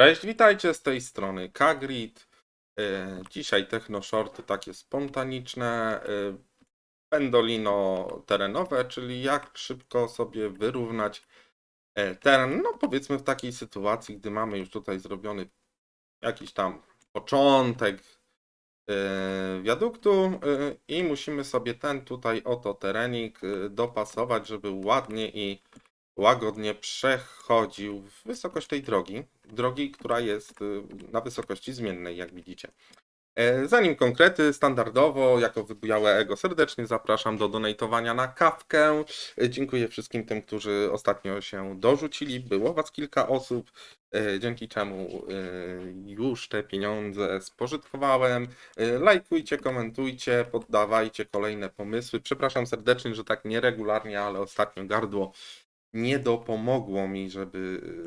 Cześć, witajcie z tej strony Kagrid. E, Dzisiaj technoshorty takie spontaniczne, e, pendolino terenowe, czyli jak szybko sobie wyrównać e, teren. No powiedzmy w takiej sytuacji, gdy mamy już tutaj zrobiony jakiś tam początek wiaduktu i musimy sobie ten tutaj oto terenik dopasować, żeby ładnie i łagodnie przechodził w wysokość tej drogi. Drogi, która jest y, na wysokości zmiennej, jak widzicie. E, Zanim konkrety, standardowo, jako wybujałe ego, serdecznie zapraszam do donatowania na kawkę. E, Dziękuję wszystkim tym, którzy ostatnio się dorzucili. Było was kilka osób, e, dzięki czemu już te pieniądze spożytkowałem. Lajkujcie, komentujcie, poddawajcie kolejne pomysły. Przepraszam serdecznie, że tak nieregularnie, ale ostatnio gardło nie dopomogło mi, żeby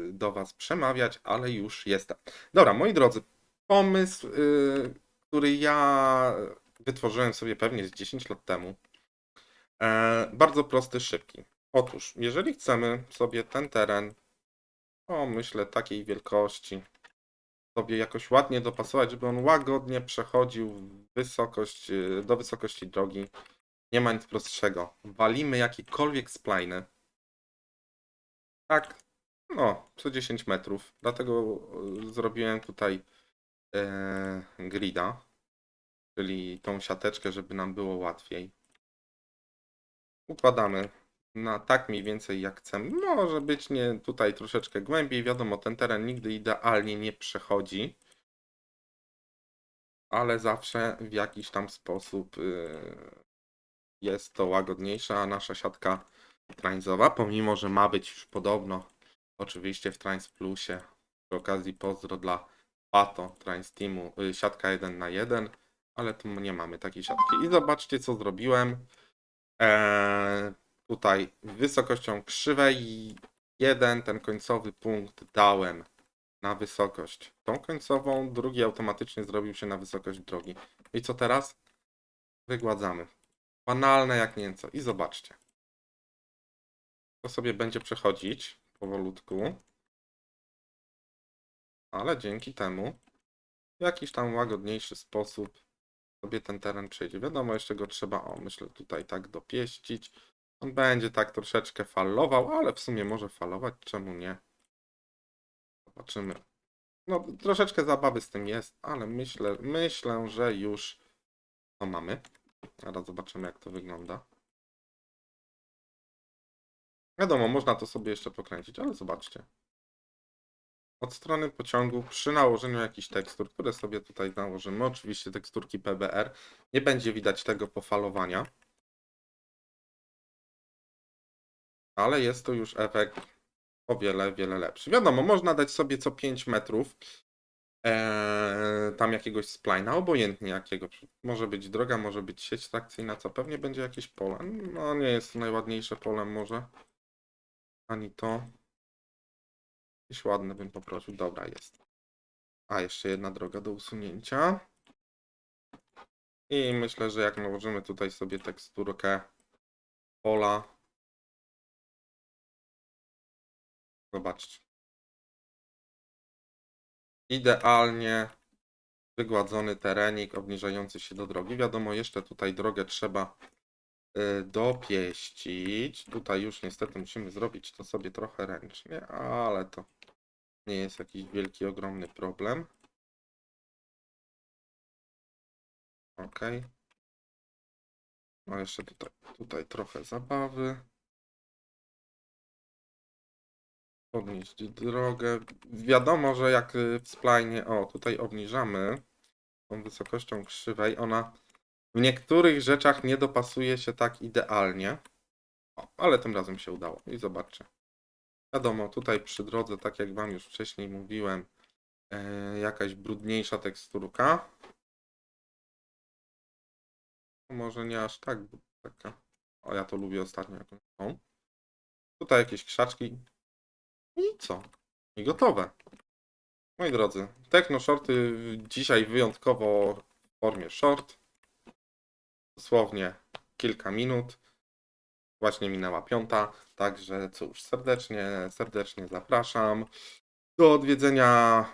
y, do Was przemawiać, ale już jestem. Dobra, moi drodzy, pomysł, y, który ja wytworzyłem sobie pewnie z 10 lat temu, e, bardzo prosty, szybki. Otóż, jeżeli chcemy sobie ten teren, o myślę takiej wielkości, sobie jakoś ładnie dopasować, żeby on łagodnie przechodził wysokość, y, do wysokości drogi, nie ma nic prostszego. Walimy jakiekolwiek spliny, tak, no, co 10 metrów. Dlatego y, zrobiłem tutaj e, grida, czyli tą siateczkę, żeby nam było łatwiej. Układamy na tak mniej więcej jak chcemy. Może być nie tutaj troszeczkę głębiej. Wiadomo, ten teren nigdy idealnie nie przechodzi, ale zawsze w jakiś tam sposób y, jest to łagodniejsze, a nasza siatka transowa, pomimo że ma być już podobno oczywiście w Trans Plusie. Przy okazji pozdro dla Pato Trans Teamu, y, siatka 1 na 1, ale tu nie mamy takiej siatki. I zobaczcie co zrobiłem. Eee, tutaj wysokością krzywej jeden ten końcowy punkt dałem na wysokość tą końcową, drugi automatycznie zrobił się na wysokość drogi. I co teraz? Wygładzamy. Banalne jak nieco. I zobaczcie to sobie będzie przechodzić powolutku. Ale dzięki temu w jakiś tam łagodniejszy sposób sobie ten teren przejdzie. Wiadomo, jeszcze go trzeba, o myślę tutaj tak dopieścić. On będzie tak troszeczkę falował, ale w sumie może falować, czemu nie? Zobaczymy. No troszeczkę zabawy z tym jest, ale myślę, myślę, że już to mamy. Zaraz zobaczymy jak to wygląda. Wiadomo, można to sobie jeszcze pokręcić, ale zobaczcie. Od strony pociągu przy nałożeniu jakichś tekstur, które sobie tutaj nałożymy, oczywiście teksturki PBR, nie będzie widać tego pofalowania. Ale jest to już efekt o wiele, wiele lepszy. Wiadomo, można dać sobie co 5 metrów eee, tam jakiegoś splina, obojętnie jakiego. Może być droga, może być sieć trakcyjna, co pewnie będzie jakieś pole. No nie jest to najładniejsze pole może. Ani to. Jakieś ładne bym poprosił. Dobra, jest. A, jeszcze jedna droga do usunięcia. I myślę, że jak nałożymy tutaj sobie teksturkę pola. Zobaczcie. Idealnie wygładzony terenik obniżający się do drogi. Wiadomo, jeszcze tutaj drogę trzeba dopieścić. Tutaj już niestety musimy zrobić to sobie trochę ręcznie, ale to nie jest jakiś wielki, ogromny problem. Ok. No jeszcze tutaj, tutaj trochę zabawy. Podnieść drogę. Wiadomo, że jak y, w spline, o tutaj obniżamy tą wysokością krzywej, ona w niektórych rzeczach nie dopasuje się tak idealnie. O, ale tym razem się udało. I zobaczcie. Wiadomo, tutaj przy drodze, tak jak Wam już wcześniej mówiłem, e, jakaś brudniejsza teksturka. Może nie aż tak taka. O, ja to lubię ostatnio jakąś tą. Tutaj jakieś krzaczki. I co? I gotowe. Moi drodzy, techno shorty dzisiaj wyjątkowo w formie short. Dosłownie kilka minut. Właśnie minęła piąta, także cóż, serdecznie, serdecznie zapraszam do odwiedzenia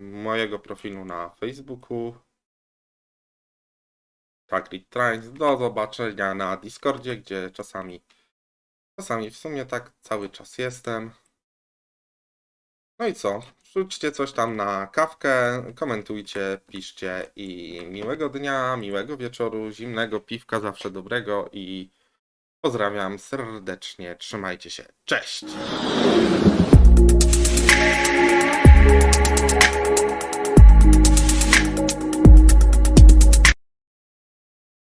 mojego profilu na Facebooku. Kagrid Trains. Do zobaczenia na Discordzie, gdzie czasami, czasami w sumie tak cały czas jestem. No i co? Rzućcie coś tam na kawkę, komentujcie, piszcie i miłego dnia, miłego wieczoru, zimnego piwka zawsze dobrego i pozdrawiam serdecznie. Trzymajcie się. Cześć!